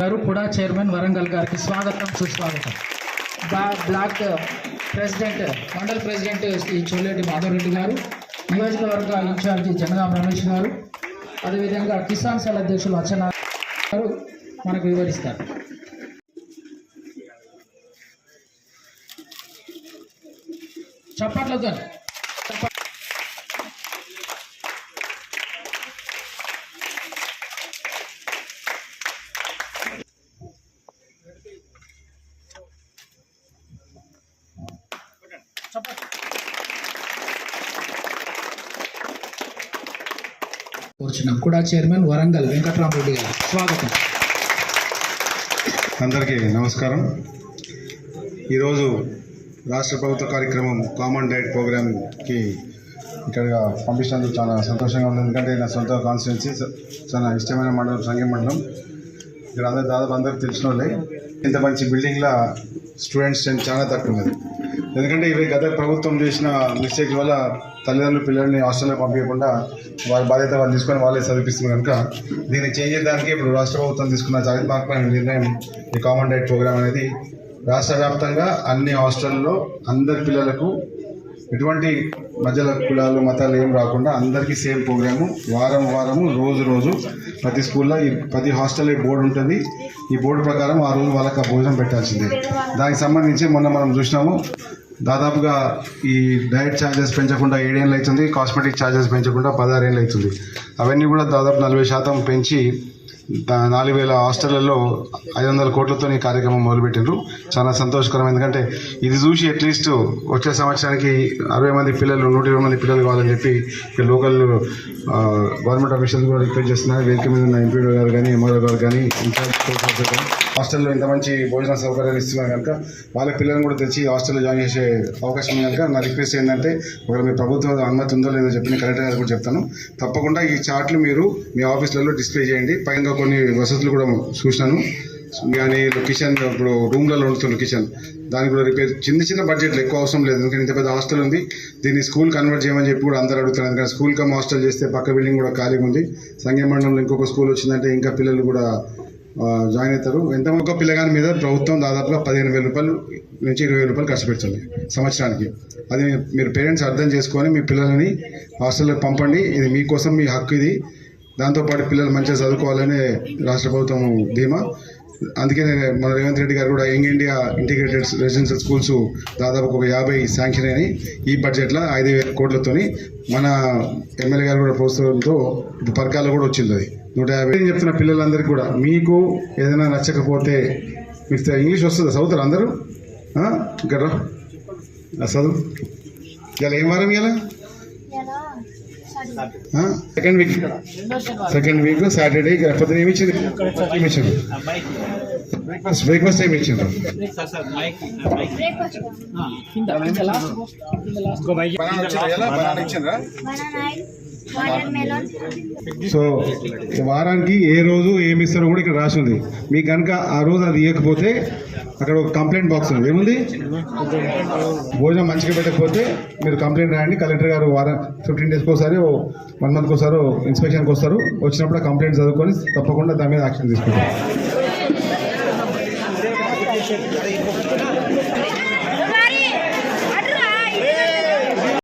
గారు కూడా చైర్మన్ వరంగల్ గారికి స్వాగతం సుస్వాగతం. బ్లాక్ ప్రెసిడెంట్ మండల ప్రెసిడెంట్ శ్రీ చోలేటి మాధవరెడ్డి గారు నియోజకవర్గ ఇన్ఛార్జి జనగాం రమేష్ గారు అదేవిధంగా కిసాన్ సెల్ అధ్యక్షులు అచ్చన గారు మనకు వివరిస్తారు. చప్పట్లతో కూర్చున్నాం. కూడా చైర్మన్ వరంగల్ వెంకట్రామరెడ్డి గారు. స్వాగతం. అందరికీ నమస్కారం. ఈరోజు రాష్ట్ర ప్రభుత్వ కార్యక్రమం కామన్ డైట్ ప్రోగ్రామ్కి ఇక్కడ పంపించినందుకు చాలా సంతోషంగా ఉంది. ఎందుకంటే నా సొంత కాన్స్టిట్యున్సీ చాలా ఇష్టమైన మండలం సంఘీయ మండలం ఇక్కడ అందరూ దాదాపు అందరూ తెలిసిన వాళ్ళే. ఇంత మంచి బిల్డింగ్లో స్టూడెంట్స్ స్ట్రెంత్ చాలా తక్కువ ఉన్నది ఎందుకంటే ఇవి గత ప్రభుత్వం చేసిన మిస్టేక్ వల్ల తల్లిదండ్రులు పిల్లల్ని హాస్టల్లో పంపించకుండా వాళ్ళ బాధ్యత వాళ్ళు తీసుకొని వాళ్ళే చదివిస్తున్నారు కనుక దీన్ని చేంజ్ చేయడానికి ఇప్పుడు రాష్ట్ర ప్రభుత్వం తీసుకున్న చారిత్రాత్మకమైన నిర్ణయం ఈ కామన్ డైట్ ప్రోగ్రామ్ అనేది. రాష్ట్ర వ్యాప్తంగా అన్ని హాస్టల్లో అందరి పిల్లలకు ఎటువంటి మధ్యలో కులాలు మతాలు ఏం రాకుండా అందరికీ సేమ్ ప్రోగ్రాము. వారం వారము రోజు రోజు ప్రతి స్కూల్లో ఈ ప్రతి హాస్టల్లో బోర్డు ఉంటుంది. ఈ బోర్డు ప్రకారం ఆ రోజు వాళ్ళకి భోజనం పెట్టాల్సిందే. దానికి సంబంధించి మొన్న మనం చూసినాము దాదాపుగా ఈ డైట్ ఛార్జెస్ పెంచకుండా ఏడేళ్ళు అవుతుంది కాస్మెటిక్ ఛార్జెస్ పెంచకుండా పదహారేళ్ళు అవుతుంది. అవన్నీ కూడా దాదాపు నలభై శాతం పెంచి నాలుగు వేల హాస్టళ్ళలో ఐదు వందల కోట్లతో ఈ కార్యక్రమం మొదలుపెట్టిండ్రు. చాలా సంతోషకరం. ఎందుకంటే ఇది చూసి అట్లీస్ట్ వచ్చే సంవత్సరానికి అరవై మంది పిల్లలు నూట ఇరవై మంది పిల్లలు కావాలని చెప్పి లోకల్ గవర్నమెంట్ ఆఫీషియల్స్ కూడా రిక్వెస్ట్ చేస్తున్నారు. వేదిక మీద ఉన్న ఎంపీడీ గారు కానీ ఎంఆర్ఓ గారు కానీ ఇన్ఛార్జ్ కానీ హాస్టల్లో ఇంత మంచి భోజన సౌకర్యాలు ఇస్తున్నారు కనుక వాళ్ళ పిల్లలను కూడా తెచ్చి హాస్టల్లో జాయిన్ చేసే అవకాశం ఉంది కనుక నా రిక్వెస్ట్ ఏంటంటే ఒకవేళ మీ ప్రభుత్వం అనుమతి ఉందో లేదో చెప్పి కలెక్టర్ గారు కూడా చెప్తాను. తప్పకుండా ఈ చార్ట్లు మీరు మీ ఆఫీసులలో డిస్ప్లే చేయండి. ఇంకా కొన్ని వసతులు కూడా చూసినాను. కానీ కిచెన్ ఇప్పుడు రూమ్లలో ఉంటుంది కిచెన్ దానికి కూడా రిపేర్ చిన్న చిన్న బడ్జెట్లు ఎక్కువ అవసరం లేదు. ఎందుకంటే ఇంత పెద్ద హాస్టల్ ఉంది. దీన్ని స్కూల్ కన్వర్ట్ చేయమని చెప్పి కూడా అందరూ అడుగుతారు ఎందుకంటే స్కూల్ కమ్ హాస్టల్ చేస్తే పక్క బిల్డింగ్ కూడా ఖాళీగా ఉంది. సంఘం మండలంలో ఇంకొక స్కూల్ వచ్చిందంటే ఇంకా పిల్లలు కూడా జాయిన్ అవుతారు. ఎంత ఒక పిల్లగాని మీద ప్రభుత్వం దాదాపుగా పదిహేను వేల రూపాయలు నుంచి ఇరవై రూపాయలు ఖర్చు పెడుతుంది సంవత్సరానికి. అది మీరు పేరెంట్స్ అర్థం చేసుకొని మీ పిల్లలని హాస్టల్లోకి పంపండి. ఇది మీకోసం మీ హక్కు ఇది. దాంతోపాటు పిల్లలు మంచిగా చదువుకోవాలనే రాష్ట్ర ప్రభుత్వం ధీమా. అందుకే మన రేవంత్ రెడ్డి గారు కూడా young India integrated residential schools దాదాపు ఒక యాభై శాంక్షన్ అయినాయి. ఈ బడ్జెట్లో ఐదు వేల కోట్లతోని మన ఎమ్మెల్యే గారు కూడా ప్రోత్సాహంతో ఇప్పుడు కూడా వచ్చింది అది. నూట యాభై చెప్తున్న పిల్లలందరికీ కూడా. మీకు ఏదైనా నచ్చకపోతే మీకు ఇంగ్లీష్ వస్తుందా? చదువుతారు అందరూ? ఇక్కడ చదువు. ఇలా ఏం వారం ఇలా second week second week Saturday పొద్దున ఏమి ఇచ్చింది? ఏమి ఇచ్చింది బ్రేక్ఫాస్ట్ బ్రేక్ఫాస్ట్ ఏమి ఇచ్చిండ్రు? బనానా సో వారానికి ఏ రోజు ఏమి ఇస్తారో కూడా ఇక్కడ రాసి ఉంది. మీకు కనుక ఆ రోజు అది ఇవ్వకపోతే అక్కడ ఒక కంప్లైంట్ బాక్స్ ఉంది. ఏముంది? భోజనం మంచిగా పెట్టకపోతే మీరు కంప్లైంట్ రాయండి. కలెక్టర్ గారు వారం ఫిఫ్టీన్ డేస్కి ఒకసారి వన్ మంత్కి ఒకసారి ఇన్స్పెక్షన్కి వస్తారు. వచ్చినప్పుడు కంప్లైంట్ చదువుకొని తప్పకుండా దాని మీద యాక్షన్ తీసుకుంటారు